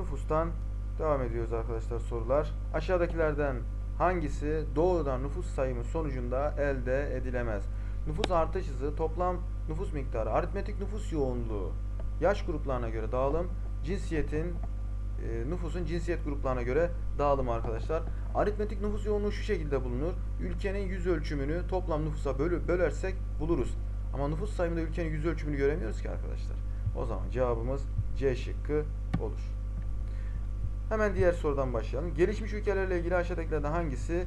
nüfustan devam ediyoruz arkadaşlar sorular. Aşağıdakilerden hangisi doğrudan nüfus sayımı sonucunda elde edilemez? Nüfus artış hızı, toplam nüfus miktarı, aritmetik nüfus yoğunluğu, yaş gruplarına göre dağılım, cinsiyetin e, nüfusun cinsiyet gruplarına göre dağılımı arkadaşlar. Aritmetik nüfus yoğunluğu şu şekilde bulunur. Ülkenin yüz ölçümünü toplam nüfusa bölü, bölersek buluruz. Ama nüfus sayımında ülkenin yüz ölçümünü göremiyoruz ki arkadaşlar. O zaman cevabımız C şıkkı olur. Hemen diğer sorudan başlayalım. Gelişmiş ülkelerle ilgili aşağıdakilerden hangisi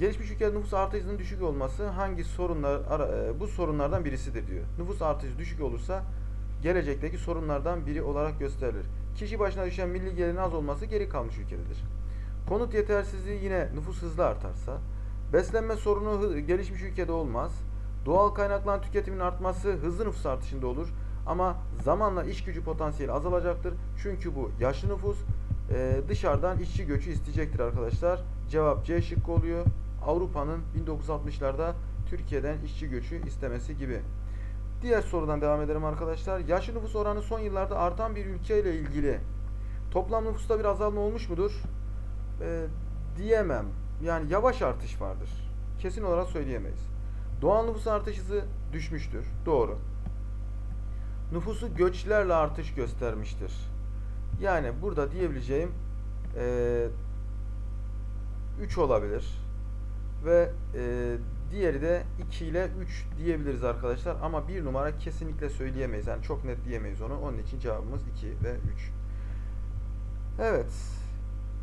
gelişmiş ülkelerde nüfus artış hızının düşük olması hangi sorunlar e, bu sorunlardan birisidir diyor. Nüfus artışı düşük olursa gelecekteki sorunlardan biri olarak gösterilir. Kişi başına düşen milli gelirin az olması geri kalmış ülkededir. Konut yetersizliği yine nüfus hızlı artarsa, beslenme sorunu gelişmiş ülkede olmaz. Doğal kaynakların tüketiminin artması hızlı nüfus artışında olur. Ama zamanla iş gücü potansiyeli azalacaktır. Çünkü bu yaşlı nüfus e, dışarıdan işçi göçü isteyecektir arkadaşlar. Cevap C şıkkı oluyor. Avrupa'nın 1960'larda Türkiye'den işçi göçü istemesi gibi. Diğer sorudan devam edelim arkadaşlar. Yaşlı nüfus oranı son yıllarda artan bir ülke ile ilgili toplam nüfusta bir azalma olmuş mudur? Ee, diyemem. Yani yavaş artış vardır. Kesin olarak söyleyemeyiz. Doğal nüfus artış hızı düşmüştür. Doğru. Nüfusu göçlerle artış göstermiştir. Yani burada diyebileceğim eee 3 olabilir. Ve eee, diğeri de 2 ile 3 diyebiliriz arkadaşlar. Ama bir numara kesinlikle söyleyemeyiz. Yani çok net diyemeyiz onu. Onun için cevabımız 2 ve 3. Evet.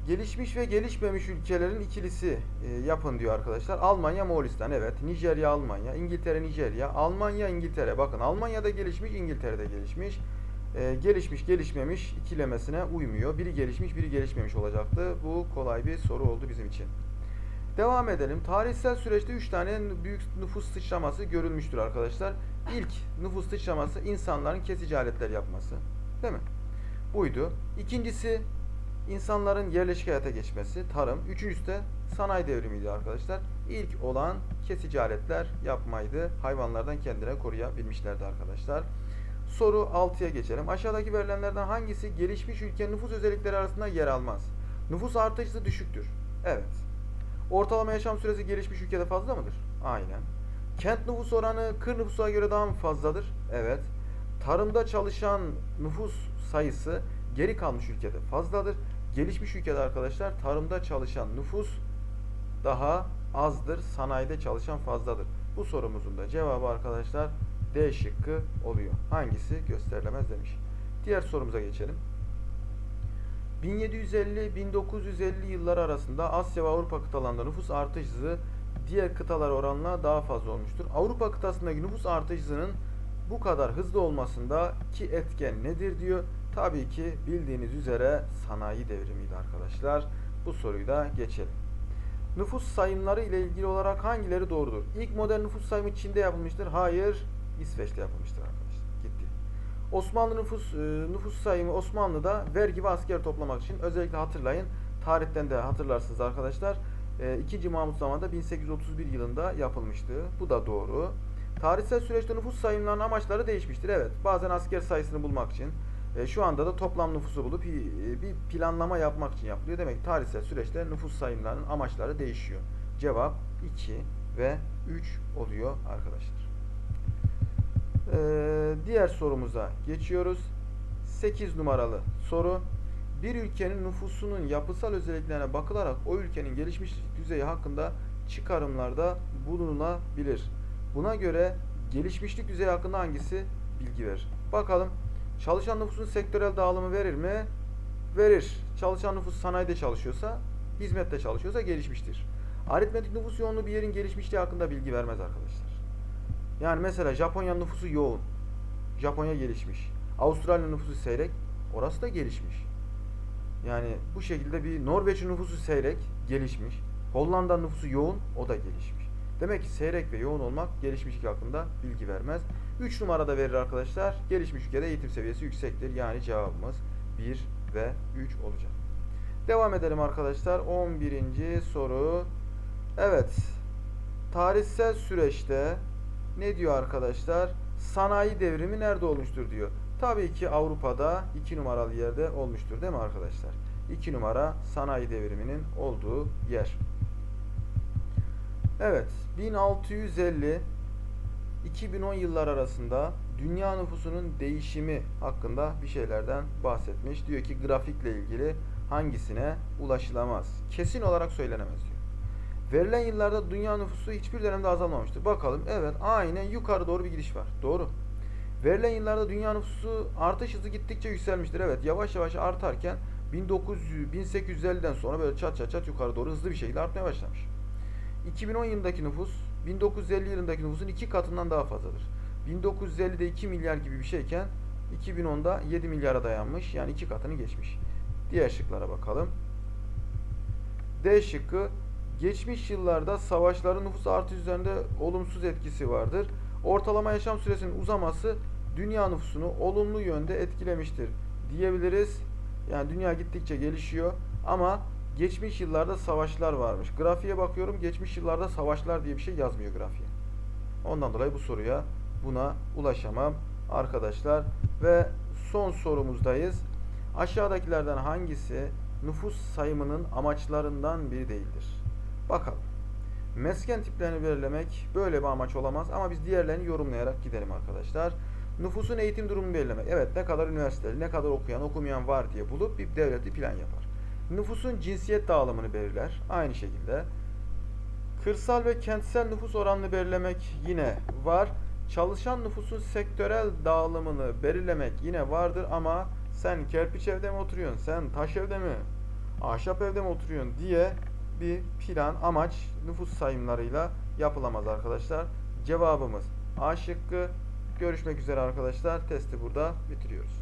Gelişmiş ve gelişmemiş ülkelerin ikilisi e, yapın diyor arkadaşlar. Almanya, Moğolistan evet. Nijerya, Almanya. İngiltere, Nijerya. Almanya, İngiltere. Bakın Almanya'da gelişmiş, İngiltere'de gelişmiş. E, gelişmiş, gelişmemiş ikilemesine uymuyor. Biri gelişmiş, biri gelişmemiş olacaktı. Bu kolay bir soru oldu bizim için. Devam edelim. Tarihsel süreçte 3 tane büyük nüfus sıçraması görülmüştür arkadaşlar. İlk nüfus sıçraması insanların kesici aletler yapması. Değil mi? Buydu. İkincisi insanların yerleşik hayata geçmesi, tarım. Üçüncüsü de sanayi devrimiydi arkadaşlar. İlk olan kesici aletler yapmaydı. Hayvanlardan kendilerini koruyabilmişlerdi arkadaşlar. Soru 6'ya geçelim. Aşağıdaki verilenlerden hangisi gelişmiş ülkenin nüfus özellikleri arasında yer almaz? Nüfus artış hızı düşüktür. Evet. Ortalama yaşam süresi gelişmiş ülkede fazla mıdır? Aynen. Kent nüfus oranı kır nüfusa göre daha mı fazladır? Evet. Tarımda çalışan nüfus sayısı geri kalmış ülkede fazladır. Gelişmiş ülkede arkadaşlar tarımda çalışan nüfus daha azdır. Sanayide çalışan fazladır. Bu sorumuzun da cevabı arkadaşlar D şıkkı oluyor. Hangisi gösterilemez demiş. Diğer sorumuza geçelim. 1750-1950 yıllar arasında Asya ve Avrupa kıtalarında nüfus artış hızı diğer kıtalar oranla daha fazla olmuştur. Avrupa kıtasındaki nüfus artış hızının bu kadar hızlı olmasında ki etken nedir diyor. Tabii ki bildiğiniz üzere sanayi devrimiydi arkadaşlar. Bu soruyu da geçelim. Nüfus sayımları ile ilgili olarak hangileri doğrudur? İlk modern nüfus sayımı Çin'de yapılmıştır. Hayır, İsveç'te yapılmıştır arkadaşlar. Gitti. Osmanlı nüfus e, nüfus sayımı Osmanlı'da vergi ve asker toplamak için özellikle hatırlayın. Tarihten de hatırlarsınız arkadaşlar. E, 2. Mahmut zamanında 1831 yılında yapılmıştı. Bu da doğru. Tarihsel süreçte nüfus sayımlarının amaçları değişmiştir. Evet. Bazen asker sayısını bulmak için, e, şu anda da toplam nüfusu bulup e, bir planlama yapmak için yapılıyor. Demek ki tarihsel süreçte nüfus sayımlarının amaçları değişiyor. Cevap 2 ve 3 oluyor arkadaşlar. Ee, diğer sorumuza geçiyoruz. 8 numaralı soru. Bir ülkenin nüfusunun yapısal özelliklerine bakılarak o ülkenin gelişmişlik düzeyi hakkında çıkarımlarda bulunulabilir. Buna göre gelişmişlik düzeyi hakkında hangisi bilgi verir? Bakalım. Çalışan nüfusun sektörel dağılımı verir mi? Verir. Çalışan nüfus sanayide çalışıyorsa, hizmette çalışıyorsa gelişmiştir. Aritmetik nüfus yoğunluğu bir yerin gelişmişliği hakkında bilgi vermez arkadaşlar. Yani mesela Japonya nüfusu yoğun. Japonya gelişmiş. Avustralya nüfusu seyrek. Orası da gelişmiş. Yani bu şekilde bir Norveç nüfusu seyrek, gelişmiş. Hollanda nüfusu yoğun, o da gelişmiş. Demek ki seyrek ve yoğun olmak gelişmişlik hakkında bilgi vermez. 3 numarada verir arkadaşlar. Gelişmiş ülkede eğitim seviyesi yüksektir. Yani cevabımız 1 ve 3 olacak. Devam edelim arkadaşlar. 11. soru. Evet. Tarihsel süreçte ne diyor arkadaşlar? Sanayi devrimi nerede olmuştur diyor. Tabii ki Avrupa'da 2 numaralı yerde olmuştur değil mi arkadaşlar? 2 numara sanayi devriminin olduğu yer. Evet, 1650 2010 yıllar arasında dünya nüfusunun değişimi hakkında bir şeylerden bahsetmiş. Diyor ki grafikle ilgili hangisine ulaşılamaz? Kesin olarak söylenemez diyor. Verilen yıllarda dünya nüfusu hiçbir dönemde azalmamıştır. Bakalım. Evet, aynen yukarı doğru bir gidiş var. Doğru. Verilen yıllarda dünya nüfusu artış hızı gittikçe yükselmiştir. Evet, yavaş yavaş artarken 1900 1850'den sonra böyle çat çat çat yukarı doğru hızlı bir şekilde artmaya başlamış. 2010 yılındaki nüfus 1950 yılındaki nüfusun iki katından daha fazladır. 1950'de 2 milyar gibi bir şeyken 2010'da 7 milyara dayanmış. Yani iki katını geçmiş. Diğer şıklara bakalım. D şıkkı geçmiş yıllarda savaşların nüfus artışı üzerinde olumsuz etkisi vardır. Ortalama yaşam süresinin uzaması dünya nüfusunu olumlu yönde etkilemiştir diyebiliriz. Yani dünya gittikçe gelişiyor ama geçmiş yıllarda savaşlar varmış. Grafiğe bakıyorum geçmiş yıllarda savaşlar diye bir şey yazmıyor grafiğe. Ondan dolayı bu soruya buna ulaşamam arkadaşlar. Ve son sorumuzdayız. Aşağıdakilerden hangisi nüfus sayımının amaçlarından biri değildir? Bakalım. Mesken tiplerini belirlemek böyle bir amaç olamaz ama biz diğerlerini yorumlayarak gidelim arkadaşlar. Nüfusun eğitim durumunu belirlemek. Evet ne kadar üniversiteli, ne kadar okuyan, okumayan var diye bulup bir devleti plan yapar. Nüfusun cinsiyet dağılımını belirler. Aynı şekilde. Kırsal ve kentsel nüfus oranını belirlemek yine var. Çalışan nüfusun sektörel dağılımını belirlemek yine vardır ama sen kerpiç evde mi oturuyorsun, sen taş evde mi, ahşap evde mi oturuyorsun diye bir plan, amaç nüfus sayımlarıyla yapılamaz arkadaşlar. Cevabımız A şıkkı. Görüşmek üzere arkadaşlar. Testi burada bitiriyoruz.